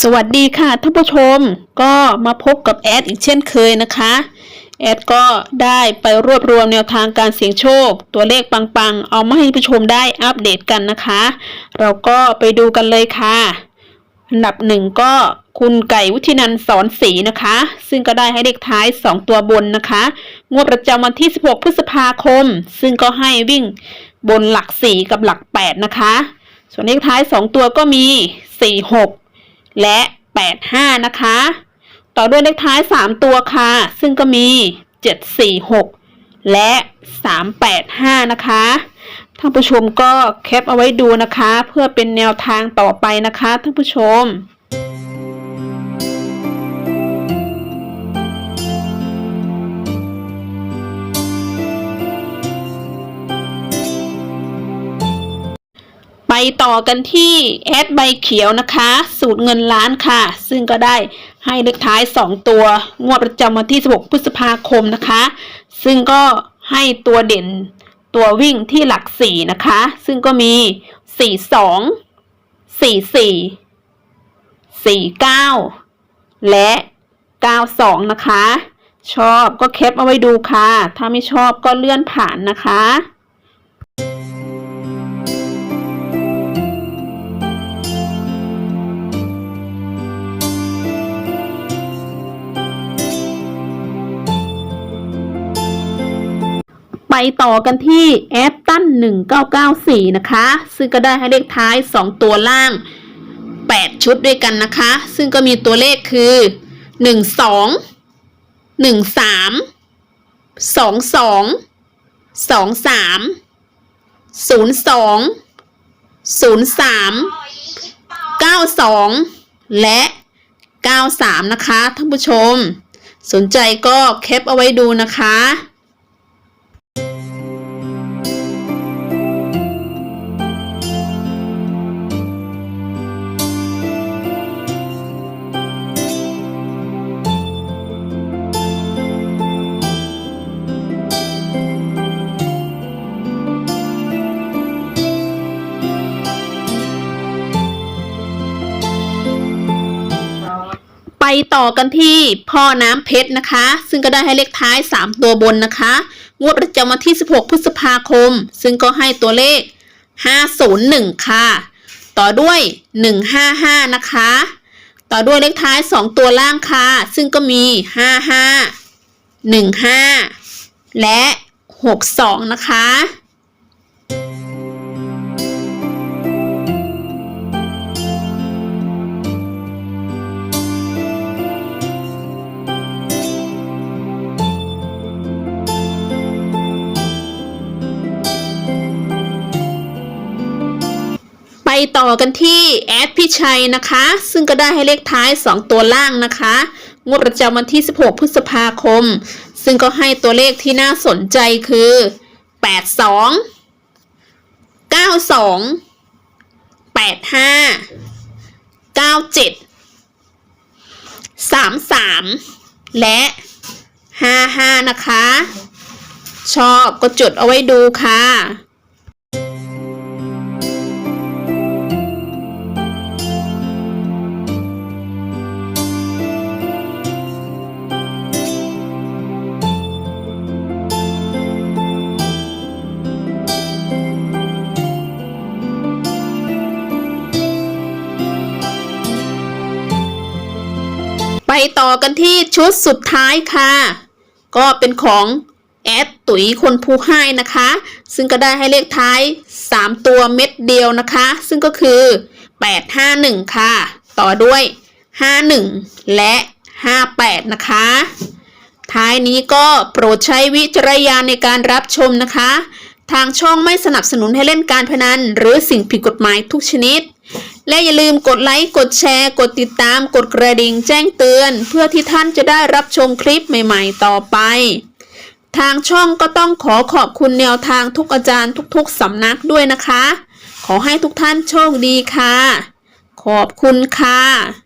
สวัสดีค่ะท่านผู้ชมก็มาพบกับแอดอีกเช่นเคยนะคะ แอดก็ได้ไปรวบรวมแนวทางการเสี่ยงโชค ตัวเลขปังๆ เอามาให้ผู้ชมได้อัปเดตกันนะคะ เราก็ไปดูกันเลยค่ะอันดับหนึ่งก็คุณไก่วุฒินันท์สอนศรีนะคะ ซึ่งก็ได้ให้เลขท้าย 2 ตัวบนนะคะ งวดประจำวันที่ 16 พฤษภาคม ซึ่งก็ให้วิ่งบนหลัก 4 กับหลัก 8 นะคะ ส่วนเลขท้าย 2 ตัวก็มี 46 และ 85 นะคะ ต่อด้วยเลขท้าย 3 ตัวค่ะ ซึ่งก็มี 746 และ 385 นะคะท่านผู้ชมก็แคปเอาไว้ดูนะคะ เพื่อเป็นแนวทางต่อไปนะคะท่านผู้ชม ต่อกันที่แอดใบเขียวนะคะ สูตรเงินล้านค่ะ ซึ่งก็ได้ให้เลขท้าย 2 ตัว งวดประจำวันที่ 16 พฤษภาคมนะคะ ซึ่งก็ให้ตัวเด่นตัววิ่งที่หลัก 4 นะคะ ซึ่งก็มี 42 44 49 และ 92 นะคะ ชอบก็แคปเอาไว้ดูค่ะ ถ้าไม่ชอบก็เลื่อนผ่านนะคะ ไปต่อกันที่แอปตั้น1994 นะคะ ซึ่งก็ได้ให้เลขท้าย 2 ตัวล่าง 8 ชุดด้วยกันนะคะ ซึ่งก็มีตัวเลขคือ 12 13 22 23 02 03 92 และ 93 นะคะท่านผู้ชม สนใจก็แคปเอาไว้ดูนะคะ ไปต่อกันที่พ่อน้ำเพชรนะคะ ซึ่งก็ได้ให้เลขท้าย 3 ตัวบนนะคะ งวดประจำวันที่ 16 พฤษภาคม ซึ่งก็ให้ตัวเลข 501 ค่ะ ต่อด้วย 155 นะคะ ต่อด้วยเลขท้าย 2 ตัวล่างค่ะ ซึ่งก็มี 55 15 และ 62 นะคะ ต่อกันที่แอดพี่ชัยนะคะ ซึ่งก็ได้ให้เลขท้าย 2 ตัวล่างนะคะ งวดประจำวันที่ 16 พฤษภาคม ซึ่งก็ให้ตัวเลขที่น่าสนใจคือ 82 92 85 97 33 และ 55 นะคะ ชอบก็จดเอาไว้ดูค่ะ ไปต่อกันที่ชุดสุดท้ายค่ะ ก็เป็นของแอดตุ๋ยคนผู้ให้นะคะ ซึ่งก็ได้ให้เลขท้าย 3 ตัวเม็ดเดียวนะคะ ซึ่งก็คือ 851 ค่ะ ต่อด้วย 51 และ 58 นะคะ ท้ายนี้ก็โปรดใช้วิจารณญาณในการรับชมนะคะ ทางช่องไม่สนับสนุนให้เล่นการพนัน หรือสิ่งผิดกฎหมายทุกชนิด และอย่าลืมกดไลค์ กดแชร์ กดติดตาม กดกระดิ่งแจ้งเตือน เพื่อที่ท่านจะได้รับชมคลิปใหม่ๆ ต่อไป ทางช่องก็ต้องขอขอบคุณแนวทางทุกอาจารย์ทุกๆสำนักด้วยนะคะ ขอให้ทุกท่านโชคดีค่ะ ขอบคุณค่ะ